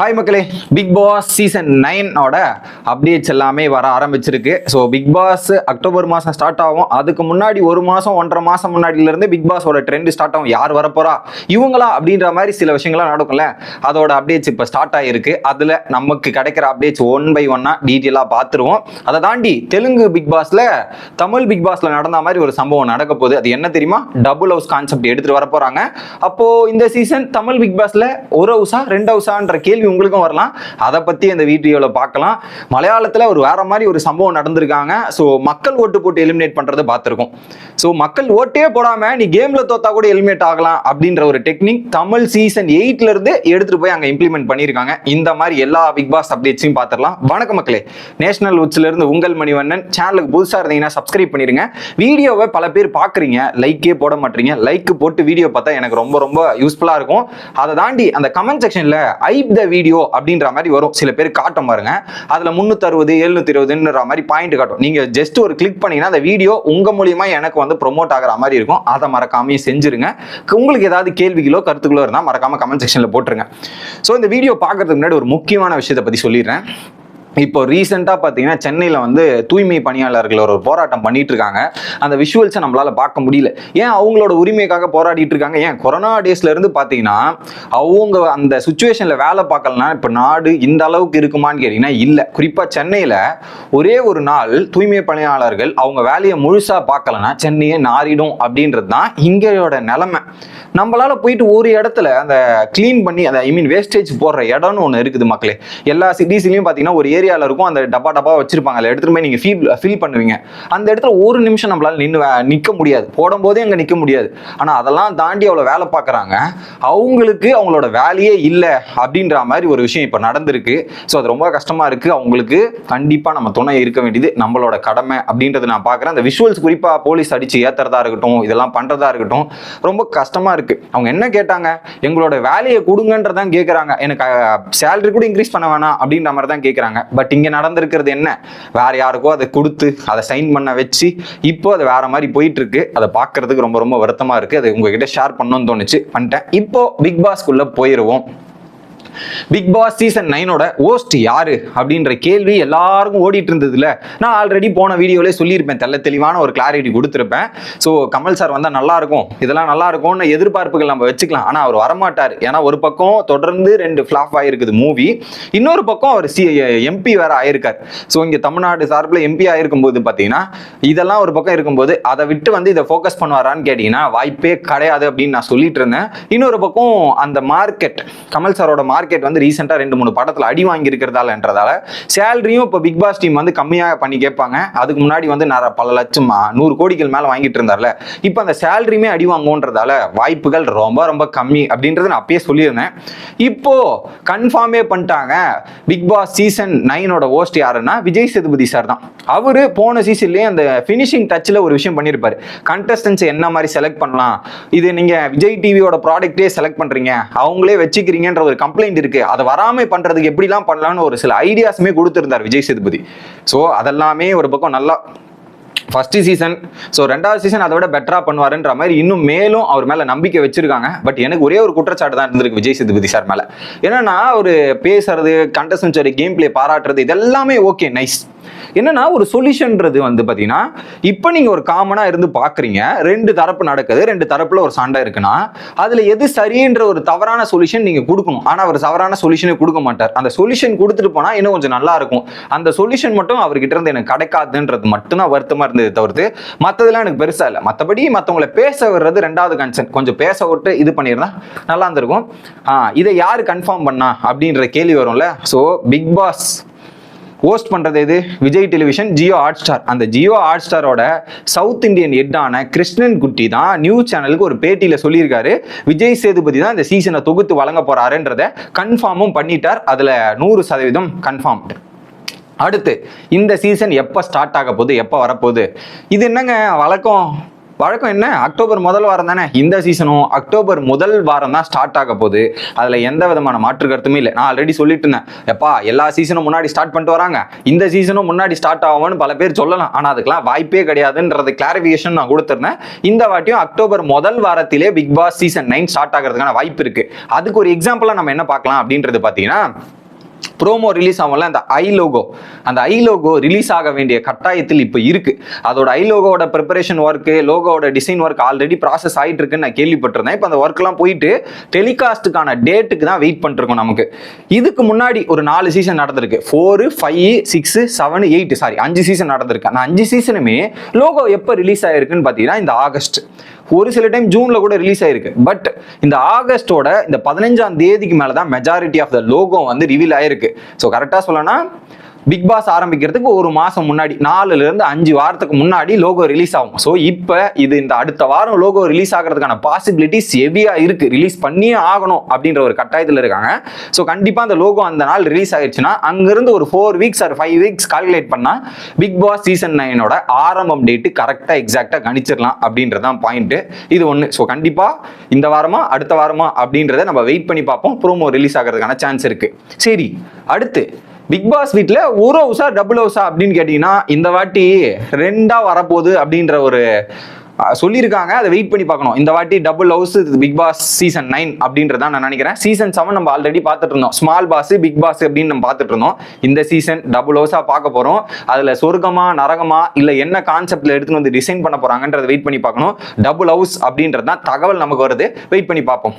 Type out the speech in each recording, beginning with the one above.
Hi மக்களே. Bigg Boss season நைனோட updates எல்லாமே வர ஆரம்பிச்சிருக்கு. ஸோ பிக் பாஸ் அக்டோபர் மாதம் ஸ்டார்ட் ஆகும். அதுக்கு முன்னாடி ஒரு மாதம் ஒன்றரை மாதம் முன்னாடியிலேருந்து பிக் பாஸோட ட்ரெண்ட் ஸ்டார்ட் ஆகும். யார் வரப்போறா? இவங்களா அப்படின்ற மாதிரி சில விஷயங்கள்லாம் நடக்கும்ல. அதோட அப்டேட்ஸ் இப்போ ஸ்டார்ட் ஆகிருக்கு அதில் நமக்கு கிடைக்கிற அப்டேட்ஸ் ஒன் பை ஒன்னாக டீட்டெயிலாக பார்த்துருவோம் அதை தாண்டி தெலுங்கு பிக் பாஸில் தமிழ் பிக் பாஸில் நடந்த மாதிரி ஒரு சம்பவம் நடக்க போகுது. அது என்ன தெரியுமா? டபுள் ஹவுஸ் கான்செப்ட் எடுத்துகிட்டு வர போகிறாங்க அப்போது இந்த சீசன் தமிழ் பிக் பாஸில் ஒரு ஹவுஸா ரெண்டு ஹவுஸான்ற கேள்வி உங்களுக்கும் வரலாம். அதை பற்றி இந்த வீடியோவில் பார்க்கலாம் மலையாளத்தில் ஒரு வேற மாதிரி ஒரு சம்பவம் நடந்திருக்காங்க. ஸோ மக்கள் ஓட்டு போட்டு எலிமினேட் பண்ணுறதை பார்த்துருக்கோம். ஸோ மக்கள் ஓட்டே போடாமல் நீ கேமில் தோத்தா கூட எலிமினேட் ஆகலாம் அப்படின்ற ஒரு டெக்னிக் தமிழ் சீசன் எயிட்ல இருந்து எடுத்துட்டு போய் அங்கே இம்ப்ளிமெண்ட் பண்ணியிருக்காங்க. இந்த மாதிரி எல்லா பிக் பாஸ் அப்டேட்ஸையும் பார்த்துடலாம். வணக்கம் மக்களே. நேஷனல் உட்ஸ்ல இருந்து உங்கள் மணிவண்ணன். சேனலுக்கு புதுசாக இருந்தீங்கன்னா சப்ஸ்கிரைப் பண்ணிருங்க. வீடியோவை பல பேர் பார்க்குறீங்க லைக்கே போட மாட்டீங்க. லைக் போட்டு வீடியோ பார்த்தா எனக்கு ரொம்ப ரொம்ப யூஸ்ஃபுல்லாக இருக்கும். அதை தாண்டி அந்த கமெண்ட் செக்ஷனில் ஐப் த வீடியோ அப்படின்ற மாதிரி வரும். சில பேர் காட்டும் பாருங்க. அதில் முந்நூற்றறுபது எழுநூத்தி இருபதுன்ற மாதிரி பாயிண்ட் காட்டும். நீங்கள் ஜஸ்ட் ஒரு கிளிக் பண்ணீங்கன்னா அந்த வீடியோ உங்கள் மூலியமா எனக்கு வந்து ப்ரொமோட் ஆகிற மாதிரி இருக்கும். அதை மறக்காமையும் செஞ்சிருங்க. உங்களுக்கு ஏதாவது கேள்விகளோ கருத்துக்களோ இருந்தால் மறக்காம கமெண்ட் செக்ஷனில் போட்டுருங்க. ஸோ இந்த வீடியோ பார்க்கறதுக்கு முன்னாடி ஒரு முக்கியமான விஷயத்தை பற்றி சொல்லிடுறேன். இப்போ ரீசெண்டாக பார்த்தீங்கன்னா சென்னையில் வந்து தூய்மை பணியாளர்கள் ஒரு போராட்டம் பண்ணிட்டு இருக்காங்க அந்த விஷுவல்ஸை நம்மளால் பார்க்க முடியல. ஏன் அவங்களோட உரிமைக்காக போராடிட்டு இருக்காங்க? ஏன் கொரோனா டேஸ்ல இருந்து பார்த்தீங்கன்னா அவங்க அந்த சுச்சுவேஷனில் வேலை பார்க்கலனா இப்போ நாடு இந்த அளவுக்கு இருக்குமான்னு கேட்டிங்கன்னா இல்லை. குறிப்பாக சென்னையில் ஒரே ஒரு நாள் தூய்மை பணியாளர்கள் அவங்க வேலையை முழுசாக பார்க்கலனா சென்னையே நாறிடும் அப்படின்றது தான் இங்கேயோட நிலமை. நம்மளால போயிட்டு ஒரு இடத்துல அந்த க்ளீன் பண்ணி அந்த ஐ மீன் வேஸ்டேஜ் போடுற இடம்னு ஒன்று இருக்குது மக்களே. எல்லா சிட்டிஸ்லையும் பார்த்தீங்கன்னா ஒரு ஏரியாவில் இருக்கும் அந்த டப்பா டப்பா வச்சிருப்பாங்க. அதில் எடுத்துட்டு போய் நீங்கள் ஃபீல் ஃபீல் பண்ணுவீங்க. அந்த இடத்துல ஒரு நிமிஷம் நம்மளால நின்று நிற்க முடியாது. போடும்போதே அங்கே நிற்க முடியாது. ஆனால் அதெல்லாம் தாண்டி அவ்வளோ வேலை பார்க்குறாங்க. அவங்களுக்கு அவங்களோட வேலையே இல்லை அப்படின்ற மாதிரி ஒரு விஷயம் இப்போ நடந்திருக்கு. ஸோ அது ரொம்ப கஷ்டமாக இருக்குது அவங்களுக்கு கண்டிப்பாக நம்ம துணை இருக்க வேண்டியது நம்மளோட கடமை அப்படின்றது நான் பார்க்குறேன். அந்த விஷுவல்ஸ் குறிப்பாக போலீஸ் அடித்து ஏற்றுறதா இருக்கட்டும் இதெல்லாம் பண்ணுறதா இருக்கட்டும் ரொம்ப கஷ்டமாக இருக்குது அவங்க என்ன கேட்டாங்க? எங்களோட வேலையை கொடுங்கன்றதான் கேட்குறாங்க எனக்கு சேலரி கூட இன்க்ரீஸ் பண்ண வேணாம் அப்படின்ற மாதிரி தான் கேட்குறாங்க பட் இங்கே நடந்திருக்கிறது என்ன? வேற யாருக்கோ அதை கொடுத்து அதை சைன் பண்ண வச்சு இப்போ அது வேற மாதிரி போயிட்டு இருக்கு அதை பார்க்கறதுக்கு ரொம்ப ரொம்ப வருத்தமா இருக்கு. அது உங்ககிட்ட ஷேர் பண்ணணும்னு தோணுச்சு. பண்ணிட்டேன் இப்போ பிக் பாஸ்க்குள்ள போயிடுவோம் பிக் பாஸ் சீசன் நைனோட ஓஸ்ட் யாரு? அப்படின்ற கேள்வி எல்லாருக்கும் ஓடிட்டு இருந்ததுல. நான் ஆல்ரெடி போன வீடியோலேயே சொல்லியிருப்பேன். தெல்ல தெளிவான ஒரு கிளாரிட்டி கொடுத்துருப்பேன். ஸோ கமல் சார் வந்தால் நல்லா இருக்கும். இதெல்லாம் நல்லா இருக்கும்னு எதிர்பார்ப்புகள் நம்ம வச்சுக்கலாம். ஆனால் அவர் வரமாட்டார். ஏன்னா ஒரு பக்கம் தொடர்ந்து ரெண்டு ஃப்ளாப் ஆகிருக்குது மூவி இன்னொரு பக்கம் அவர் சி எம்பி வேற ஆயிருக்கார். ஸோ இங்கே தமிழ்நாடு சார்பில் எம்பி ஆயிருக்கும் போது பார்த்தீங்கன்னா இதெல்லாம் ஒரு பக்கம் இருக்கும்போது அதை விட்டு வந்து இதை ஃபோக்கஸ் பண்ணுவாரான்னு கேட்டிங்கன்னா வாய்ப்பே கிடையாது அப்படின்னு நான் சொல்லிட்டு இருந்தேன். இன்னொரு பக்கம் அந்த மார்க்கெட் கமல் சாரோட மார்க்கெட் வந்து ரீசெண்டாக ரெண்டு மூணு படத்தில் அடி வாங்கி இருக்கிறதாலன்றதால சேலரியும் இப்போ பிக் பாஸ் டீம் வந்து கம்மியாக பண்ணி கேட்பாங்க. அதுக்கு முன்னாடி வந்து நிறைய பல லட்சம் நூறு கோடிகள் மேலே வாங்கிட்டு இருந்தார்ல. இப்போ அந்த சேலரியுமே அடி வாங்குன்றதால வாய்ப்புகள் ரொம்ப ரொம்ப கம்மி அப்படின்றத நான் அப்பயே சொல்லியிருந்தேன். இப்போ கன்ஃபார்மே பண்ணிட்டாங்க. பிக் பாஸ் சீசன் நைனோட ஓஸ்ட் யாருன்னா விஜய் சேதுபதி சார் தான். அவர் போன சீசன்லேயே அந்த ஃபினிஷிங் டச்சில் ஒரு விஷயம் பண்ணியிருப்பாரு கண்டஸ்டன்ஸ் என்ன மாதிரி செலக்ட் பண்ணலாம்? இது நீங்க விஜய் டிவியோட ப்ராடக்டே செலக்ட் பண்றீங்க. அவங்களே வச்சுக்கிறீங்கன்ற ஒரு கம்ப்ளைண்ட் இருக்கு. அதை வராம பண்றதுக்கு எப்படிலாம் பண்ணலாம்னு ஒரு சில ஐடியாஸுமே கொடுத்துருந்தார் விஜய் சேதுபதி. ஸோ அதெல்லாமே ஒரு பக்கம் நல்லா ஃபர்ஸ்ட் சீசன் ஸோ ரெண்டாவது சீசன் அதை விட பெட்டராக பண்ணுவாருன்ற மாதிரி இன்னும் மேலும் அவர் மேலே நம்பிக்கை வச்சிருக்காங்க. பட் எனக்கு ஒரே ஒரு குற்றச்சாட்டு தான் இருந்திருக்கு விஜய் சேதுபதி சார் மேலே. என்னன்னா ஒரு பேசுறது கண்டஸ்டன்ஸ் கேம் பிளே பாராட்டுறது இதெல்லாமே ஓகே நைஸ் என்னன்னா ஒரு சொல்யூஷன்ன்றது வந்து பார்த்தீங்கன்னா இப்போ நீங்கள் ஒரு காமனாக இருந்து பார்க்குறீங்க ரெண்டு தரப்பு நடக்குது ரெண்டு தரப்பில் ஒரு சண்டை இருக்குன்னா அதில் எது சரின்ற ஒரு தவறான சொல்யூஷன் நீங்கள் கொடுக்கணும். ஆனால் அவர் தவறான சொல்யூஷனே கொடுக்க மாட்டார். அந்த சொல்யூஷன் கொடுத்துட்டு போனால் இன்னும் கொஞ்சம் நல்லா இருக்கும். அந்த சொல்யூஷன் மட்டும் அவர்கிட்ட இருந்து எனக்கு கிடைக்காதுன்றது மட்டும்தான் வருத்தமாக இருந்தது தவிர்த்து மற்றதெல்லாம் எனக்கு பெருசாக இல்லை. மற்றபடி மற்றவங்கள பேச விடுறது ரெண்டாவது கன்சென்ட் கொஞ்சம் பேச விட்டு இது பண்ணியிருந்தா நல்லா இருந்திருக்கும். இதை யார் கன்ஃபார்ம் பண்ணா அப்படின்ற கேள்வி வரும்ல? ஸோ பிக் பாஸ் ஹோஸ்ட் பண்ணுறது எது? Vijay television Jio Hot Star அந்த ஜியோ ஹாட் ஸ்டாரோட சவுத் இந்தியன் ஹெட்டான கிருஷ்ணன் குட்டி தான் நியூஸ் சேனலுக்கு ஒரு பேட்டியில் சொல்லியிருக்காரு. விஜய் சேதுபதி தான் இந்த சீசனை தொகுத்து வழங்க போகிறாருன்றதை கன்ஃபார்மும் பண்ணிட்டார். அதில் நூறு சதவீதம் கன்ஃபார்ம் அடுத்து இந்த சீசன் எப்போ ஸ்டார்ட் ஆக போகுது? எப்போ வரப்போகுது இது என்னங்க வழக்கம்? வழக்கம் என்ன? அக்டோபர் முதல் வாரம் தானே? இந்த சீசனும் அக்டோபர் முதல் வாரம் தான் ஸ்டார்ட் ஆக போகுது. அதில் எந்த விதமான மாற்று கருத்துமே இல்லை. நான் ஆல்ரெடி சொல்லிட்டு இருந்தேன். எப்பா எல்லா சீசனும் முன்னாடி ஸ்டார்ட் பண்ணிட்டு வராங்க. இந்த சீசனும் முன்னாடி ஸ்டார்ட் ஆகும்னு பல பேர் சொல்லலாம். ஆனால் அதுக்கெல்லாம் வாய்ப்பே கிடையாதுன்றது கிளாரிஃபிகேஷன் நான் கொடுத்துருந்தேன். இந்த வாட்டியும் அக்டோபர் முதல் வாரத்திலே Bigg Boss season nine start ஆகிறதுக்கான வாய்ப்பு இருக்கு. அதுக்கு ஒரு எக்ஸாம்பிளாக நம்ம என்ன பார்க்கலாம் அப்படின்றது பார்த்தீங்கன்னா ப்ரோமோ ரிலீஸ் ஆகும்ல அந்த ஐ லோகோ அந்த ஐ லோகோ ரிலீஸ் ஆக வேண்டிய கட்டாயத்தில் இப்போ இருக்கு. அதோட ஐ லோகோட ப்ரிப்பரேஷன் ஒர்க்கு லோகோட டிசைன் ஒர்க் ஆல்ரெடி ப்ராசஸ் ஆயிட்டு இருக்குன்னு நான் கேள்விப்பட்டிருந்தேன். இப்போ அந்த ஒர்க்லாம் போயிட்டு டெலிகாஸ்ட்டுக்கான டேட்டுக்கு தான் வெயிட் பண்ணிருக்கோம் நமக்கு. இதுக்கு முன்னாடி ஒரு நாலு சீசன் நடந்திருக்கு. Four five six seven eight sorry அஞ்சு சீசன் நடந்திருக்கு. அந்த அஞ்சு சீசனுமே லோகோ எப்போ ரிலீஸ் ஆயிருக்குன்னு பார்த்தீங்கன்னா இந்த ஆகஸ்ட். ஒரு சில டைம் ஜூன்ல கூட ரிலீஸ் ஆயிருக்கு. பட் இந்த ஆகஸ்டோட இந்த பதினஞ்சாம் தேதிக்கு மேல தான் மெஜாரிட்டி ஆஃப் த லோகோ வந்து ரிவீல் ஆயிருக்கு ஸோ கரெக்டாக சொல்லணும்னா பிக் பாஸ் ஆரம்பிக்கிறதுக்கு ஒரு மாசம் முன்னாடி நாலுல இருந்து அஞ்சு வாரத்துக்கு முன்னாடி லோகோ ரிலீஸ் ஆகும். ஸோ இப்போ இது இந்த அடுத்த வாரம் லோகோ ரிலீஸ் ஆகிறதுக்கான பாசிபிலிட்டிஸ் ஹெவியா இருக்கு. ரிலீஸ் பண்ணியே ஆகணும் அப்படின்ற ஒரு கட்டாயத்தில் இருக்காங்க. ஸோ கண்டிப்பா அந்த லோகோ அந்த நாள் ரிலீஸ் ஆயிடுச்சுன்னா அங்கிருந்து ஒரு four weeks or five weeks calculate பண்ணா பிக் பாஸ் சீசன் நைனோட ஆரம்பம் டேட்டு கரெக்டாக எக்ஸாக்டாக கணிச்சிடலாம் அப்படின்றது தான் பாயிண்ட் இது ஒன்று ஸோ கண்டிப்பா இந்த வாரமா அடுத்த வாரமா அப்படின்றத நம்ம வெயிட் பண்ணி பார்ப்போம். ப்ரோமோ ரிலீஸ் ஆகிறதுக்கான சான்ஸ் இருக்கு. சரி அடுத்து பிக் பாஸ் வீட்டில் ஒரு ஹவுஸா டபுள் ஹவுஸா அப்படின்னு கேட்டிங்கன்னா இந்த வாட்டி ரெண்டா வரப்போகுது அப்படின்ற ஒரு சொல்லியிருக்காங்க. அதை வெயிட் பண்ணி பார்க்கணும். இந்த வாட்டி double house Bigg Boss season nine அப்படின்றத நான் நினைக்கிறேன். சீசன் செவன் நம்ம ஆல்ரெடி பார்த்துட்டு இருந்தோம். ஸ்மால் பாஸ் பிக் பாஸ் அப்படின்னு நம்ம பார்த்துட்டு இருந்தோம். இந்த சீசன் டபுள் ஹவுஸாக பார்க்க போகிறோம் அதில் சொர்க்கமா நரகமா இல்லை என்ன கான்செப்டில் எடுத்துன்னு வந்து டிசைன் பண்ண போகிறாங்கன்றதை வெயிட் பண்ணி பார்க்கணும். டபுள் ஹவுஸ் அப்படின்றது தான் தகவல் நமக்கு வருது. வெயிட் பண்ணி பார்ப்போம்.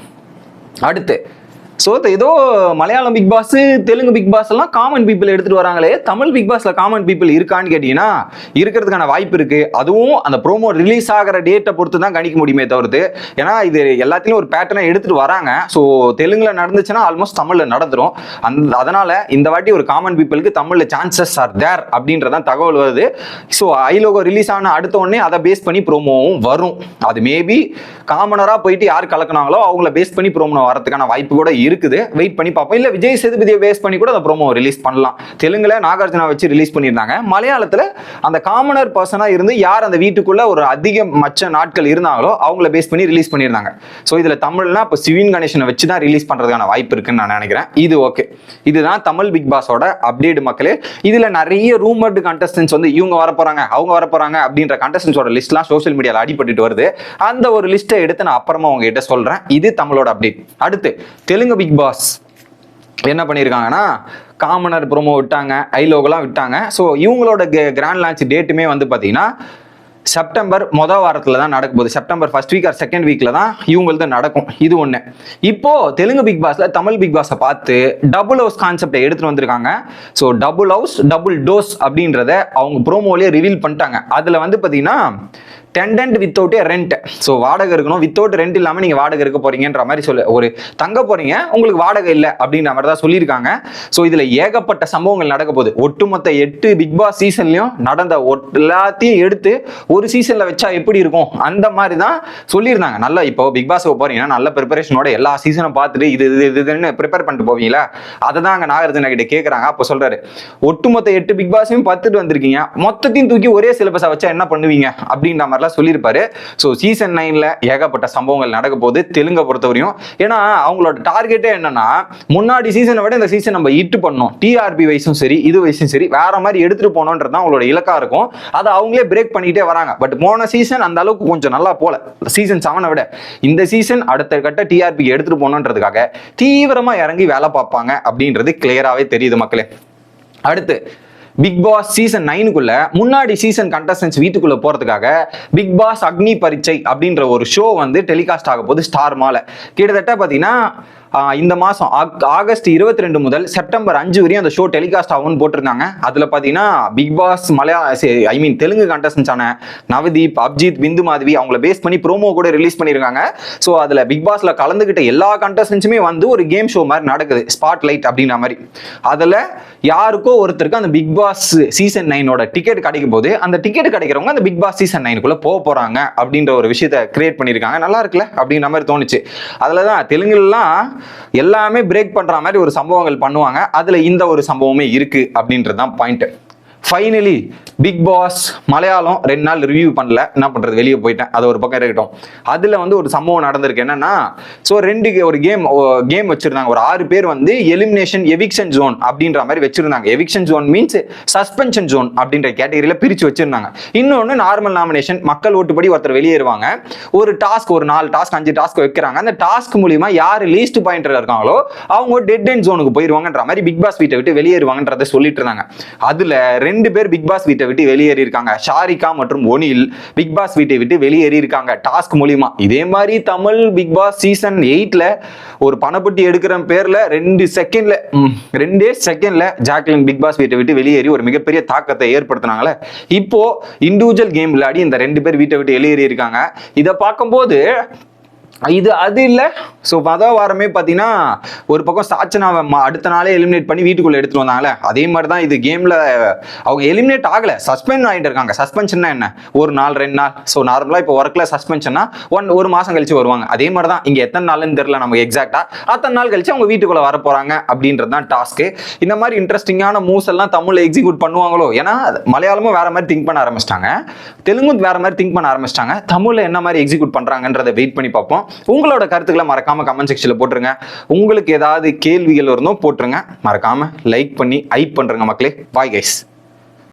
அடுத்து ஸோ ஏதோ Malayalam Bigg Boss Telugu Bigg Boss எல்லாம் காமன் பீப்புள் எடுத்துட்டு வராங்களே தமிழ் பிக் பாஸ்ல காமன் பீப்புள் இருக்கான்னு கேட்டீங்கன்னா இருக்கிறதுக்கான வாய்ப்பு இருக்கு. அதுவும் அந்த ப்ரோமோ ரிலீஸ் ஆகிற டேட்டை பொறுத்து தான் கணிக்க முடியுமே தவிர்த்து. ஏன்னா இது எல்லாத்தையும் ஒரு பேட்டர்னை எடுத்துட்டு வராங்க. ஸோ தெலுங்குல நடந்துச்சுன்னா ஆல்மோஸ்ட் தமிழ்ல நடந்துரும். அந்த அதனால இந்த வாட்டி ஒரு காமன் பீப்புளுக்கு தமிழ்ல சான்சஸ் ஆர் தேர் அப்படின்றதான் தகவல் வருது. ஸோ ஐலோகோ ரிலீஸ் ஆன அடுத்த உடனே அதை பேஸ் பண்ணி ப்ரோமோவும் வரும். அது மேபி காமனராக போயிட்டு யார் கலக்குனாங்களோ அவங்கள பேஸ் பண்ணி ப்ரோமோ வரதுக்கான வாய்ப்பு கூட இருக்குது. வெயிட் பண்ணி பார்ப்போம். இல்லை விஜய் சேதுபதியை பேஸ் பண்ணி கூட அந்த ப்ரோமோ ரிலீஸ் பண்ணலாம். தெலுங்குல நாகார்ஜுனா வச்சு ரிலீஸ் பண்ணியிருந்தாங்க. மலையாளத்தில் அந்த காமனர் பர்சனாக இருந்து யார் அந்த வீட்டுக்குள்ள ஒரு அதிக மச்ச நாட்கள் இருந்தாங்களோ அவங்கள பேஸ் பண்ணி ரிலீஸ் பண்ணியிருந்தாங்க. ஸோ இதில் தமிழ்னா இப்போ சிவின் கணேசனை வச்சு தான் ரிலீஸ் பண்றதுக்கான வாய்ப்பு இருக்குன்னு நான் நினைக்கிறேன். இது ஓகே இதுதான் தமிழ் பிக் பாஸோட அப்டேட் மக்களே. இதில் நிறைய ரூமர்டு கண்டஸ்டன்ஸ் வந்து இவங்க வர அவங்க வர அப்படின்ற கண்டஸ்டன்ஸோட லிஸ்ட்லாம் சோஷியல் மீடியாவில் அடிபட்டுட்டு வருது. அந்த ஒரு லிஸ்ட்டை எடுத்து நான் அப்புறமா உங்ககிட்ட சொல்கிறேன் இது தமிழோட அப்டேட் அடுத்து தெலுங்கு பிக் பாஸ் என்ன பண்ணியிருக்காங்கன்னா காமனர் ப்ரோமோ விட்டாங்க ஐலோகெலாம் விட்டாங்க. ஸோ இவங்களோட கிராண்ட் லான்ச் டேட்டுமே வந்து பார்த்தீங்கன்னா செப்டம்பர் மொதல் வாரத்தில் தான் நடக்க போகுது. September first week or second வீக்கில் தான் இவங்களது நடக்கும். இது ஒன்று இப்போது தெலுங்கு பிக் பாஸில் தமிழ் பிக் பாஸை பார்த்து டபுள் ஹவுஸ் கான்செப்டை எடுத்துகிட்டு வந்திருக்காங்க. So double house double dose அப்படின்றத அவங்க ப்ரோமோலேயே ரிவீல் பண்ணிட்டாங்க. அதில் வந்து பார்த்தீங்கன்னா டெண்டன்ட் வித்தவுட் ரெண்ட் ஸோ வாடகை இருக்கணும். வித்தவுட் ரெண்ட் இல்லாமல் நீங்கள் வாடகை இருக்க போறீங்கன்ற மாதிரி சொல்லு. ஒரு தங்க போறீங்க உங்களுக்கு வாடகை இல்லை அப்படின்ற மாதிரி தான் சொல்லியிருக்காங்க. ஸோ இதில் ஏகப்பட்ட சம்பவங்கள் நடக்க போகுது. ஒட்டுமொத்த எட்டு பிக் பாஸ் சீசன்லையும் நடந்த எல்லாத்தையும் எடுத்து ஒரு சீசனில் வச்சா எப்படி இருக்கும்? அந்த மாதிரி தான் சொல்லியிருந்தாங்க. நல்லா இப்போ பிக் போகிறீங்கன்னா போறீங்கன்னா நல்ல ப்ரிப்பரேஷனோட எல்லா சீசனும் பார்த்துட்டு இது இது இது இதுன்னு ப்ரிப்பேர் பண்ணிட்டு போவீங்களா? அதை தான் அங்கே நாகார்ஜுனா கிட்ட கேட்குறாங்க அப்போ சொல்றாரு ஒட்டுமொத்த எட்டு பிக் பாஸையும் பார்த்துட்டு வந்திருக்கீங்க. மொத்தத்தையும் தூக்கி ஒரே சிலபஸை வச்சா என்ன பண்ணுவீங்க? அப்படின்ற மாதிரி மாதிரிலாம் சொல்லியிருப்பாரு. ஸோ சீசன் நைன்ல ஏகப்பட்ட சம்பவங்கள் நடக்க போகுது தெலுங்கை பொறுத்தவரையும். ஏன்னா அவங்களோட டார்கெட்டே என்னன்னா முன்னாடி சீசனை விட இந்த சீசன் நம்ம இட்டு பண்ணோம். டிஆர்பி வைஸும் சரி இது வயசும் சரி வேற மாதிரி எடுத்துட்டு போனோன்றது தான் அவங்களோட இலக்கா இருக்கும். அதை அவங்களே பிரேக் பண்ணிட்டே வராங்க. பட் போன சீசன் அந்த அளவுக்கு கொஞ்சம் நல்லா போல. சீசன் செவனை விட. இந்த சீசன் அடுத்த கட்ட டிஆர்பி எடுத்துட்டு போகணுன்றதுக்காக தீவிரமா இறங்கி வேலை பார்ப்பாங்க அப்படின்றது கிளியராகவே தெரியுது மக்களே. அடுத்து பிக் பாஸ் சீசன் நைனுக்குள்ள முன்னாடி சீசன் கண்டஸ்டன்ஸ் வீட்டுக்குள்ள போறதுக்காக பிக் பாஸ் அக்னி பரீட்சை அப்படின்ற ஒரு ஷோ வந்து டெலிகாஸ்ட் ஆக போது ஸ்டார் மால. கிட்டத்தட்ட பார்த்தீங்கன்னா இந்த மாதம் ஆகஸ்ட் இருபத்தி ரெண்டு முதல் செப்டம்பர் அஞ்சு வரையும் அந்த ஷோ டெலிகாஸ்ட் ஆகும்னு போட்டிருந்தாங்க. அதில் பார்த்தீங்கன்னா பிக் பாஸ் மலையாள ஐ மீன் தெலுங்கு கண்டஸ்டன்ஸான நவதீப் அப்ஜித் பிந்து மாதவி அவங்கள பேஸ் பண்ணி ப்ரோமோ கூட ரிலீஸ் பண்ணியிருக்காங்க ஸோ அதில் பிக் பாஸில் கலந்துக்கிட்ட எல்லா கண்டஸ்டன்ஸுமே வந்து ஒரு கேம் ஷோ மாதிரி நடக்குது. ஸ்பாட் லைட் அப்படின்ற மாதிரி. அதில் யாருக்கோ ஒருத்தருக்கு அந்த பிக் பாஸ் சீசன் நைனோட டிக்கெட் கிடைக்கும் போது அந்த டிக்கெட் கிடைக்கிறவங்க அந்த பிக் பாஸ் சீசன் நைனுக்குள்ளே போக போகிறாங்க அப்படின்ற ஒரு விஷயத்த கிரியேட் பண்ணியிருக்காங்க நல்லா இருக்குல்ல? அப்படின்ற மாதிரி தோணுச்சு. அதில் தான் தெலுங்குலாம் எல்லாமே பிரேக் பண்ற மாதிரி ஒரு சம்பவங்கள் பண்ணுவாங்க. அதில் இந்த ஒரு சம்பவமே இருக்கு அப்படின்றது தான் point finally Bigg Boss Malayalam ரெண்டு நாள் ரிவ்யூ பண்ணல. என்ன பண்ணுறது வெளியே போயிட்டேன். அது ஒரு பக்கம் இருக்கட்டும். அதில் வந்து ஒரு சம்பவம் நடந்திருக்கு. என்னன்னா ஸோ ரெண்டு ஒரு கேம் கேம் வச்சுருந்தாங்க. ஒரு ஆறு பேர் வந்து எலிமினேஷன் எவிக்ஷன் ஜோன் அப்படின்ற மாதிரி வச்சுருந்தாங்க. Eviction zone means suspension zone அப்படின்ற கேட்டகரியில் பிரித்து வச்சுருந்தாங்க. இன்னொன்று நார்மல் நாமினேஷன் மக்கள் ஓட்டுப்படி ஒருத்தர் வெளியேறுவாங்க. ஒரு டாஸ்க் ஒரு நாலு டாஸ்க் அஞ்சு டாஸ்க் வைக்கிறாங்க. அந்த டாஸ்க் மூலிமா யார் லீஸ்ட் பாயிண்டில் இருக்காங்களோ அவங்க டெட் அண்ட் ஜோனுக்கு போயிடுவாங்கன்ற மாதிரி பிக் பாஸ் வீட்டை விட்டு வெளியேறுவாங்கன்றதை சொல்லிட்டு இருந்தாங்க. அதில் ரெண்டு ரெண்டு பேர் பிக் பாஸ் வீட்டை விட்டு வெளியேறி இருக்காங்க ஷாரிகா மற்றும் ஒனில் பிக் பாஸ் வீட்டை விட்டு வெளியேறி இருக்காங்க டாஸ்க் மூலியமா. இதே மாதிரி தமிழ் பிக் பாஸ் சீசன் எயிட்ல ஒரு பணப்பட்டி எடுக்கிற பேர்ல ரெண்டு செகண்ட்ல ரெண்டே செகண்ட்ல ஜாக்லின் பிக் பாஸ் வீட்டை விட்டு வெளியேறி ஒரு மிகப்பெரிய தாக்கத்தை ஏற்படுத்தினாங்களே இப்போ இண்டிவிஜுவல் கேம் விளையாடி இந்த ரெண்டு பேர் வீட்டை விட்டு வெளியேறி இருக்காங்க இதை பார்க்கும்போது இது அது இல்லை. ஸோ மத வாரமே பார்த்தீங்கன்னா ஒரு பக்கம் சாச்சனாவை ம- அடுத்த நாளே எலிமினேட் பண்ணி வீட்டுக்குள்ளே எடுத்துட்டு வந்தாங்களே அதே மாதிரி தான் இது கேமில் அவங்க எலிமினேட் ஆகலை. சஸ்பெண்ட் ஆகிட்டு இருக்காங்க. சஸ்பென்ஷன்னா என்ன? ஒரு நாள் ரெண்டு நாள். ஸோ நார்மலாக இப்போ ஒர்க்கில் சஸ்பென்ஷன்னா ஒன் ஒரு மாதம் கழிச்சு வருவாங்க. அதே மாதிரி தான் இங்கே எத்தனை நாள்னு தெரில நமக்கு எக்ஸாக்டாக அத்தனை நாள் கழிச்சு அவங்க வீட்டுக்குள்ளே வர போகிறாங்க அப்படின்றது தான் டாஸ்க்கு இந்த மாதிரி இன்ட்ரெஸ்டிங்கான மூவ்ஸ் எல்லாம் தமிழில் எக்ஸிக்யூட் பண்ணுவாங்களோ? ஏன்னா மலையாளமும் வேறு மாதிரி திங்க் பண்ண ஆரம்பிச்சிட்டாங்க. தெலுங்கும் வேறு மாதிரி திங்க் பண்ண ஆரம்பிச்சிட்டாங்க. தமிழில் என்ன மாதிரி எக்ஸிக்யூட் பண்ணுறாங்கன்றதை வெயிட் பண்ணி பார்ப்போம். உங்களோட கருத்துக்களை மறக்காம கமெண்ட் செக்ஷன்ல போட்டுருங்க. உங்களுக்கு ஏதாவது கேள்விகள் இருந்தோ போட்டுருங்க. மறக்காம லைக் பண்ணி ஐப் பண்றேங்க மக்களே. Bye guys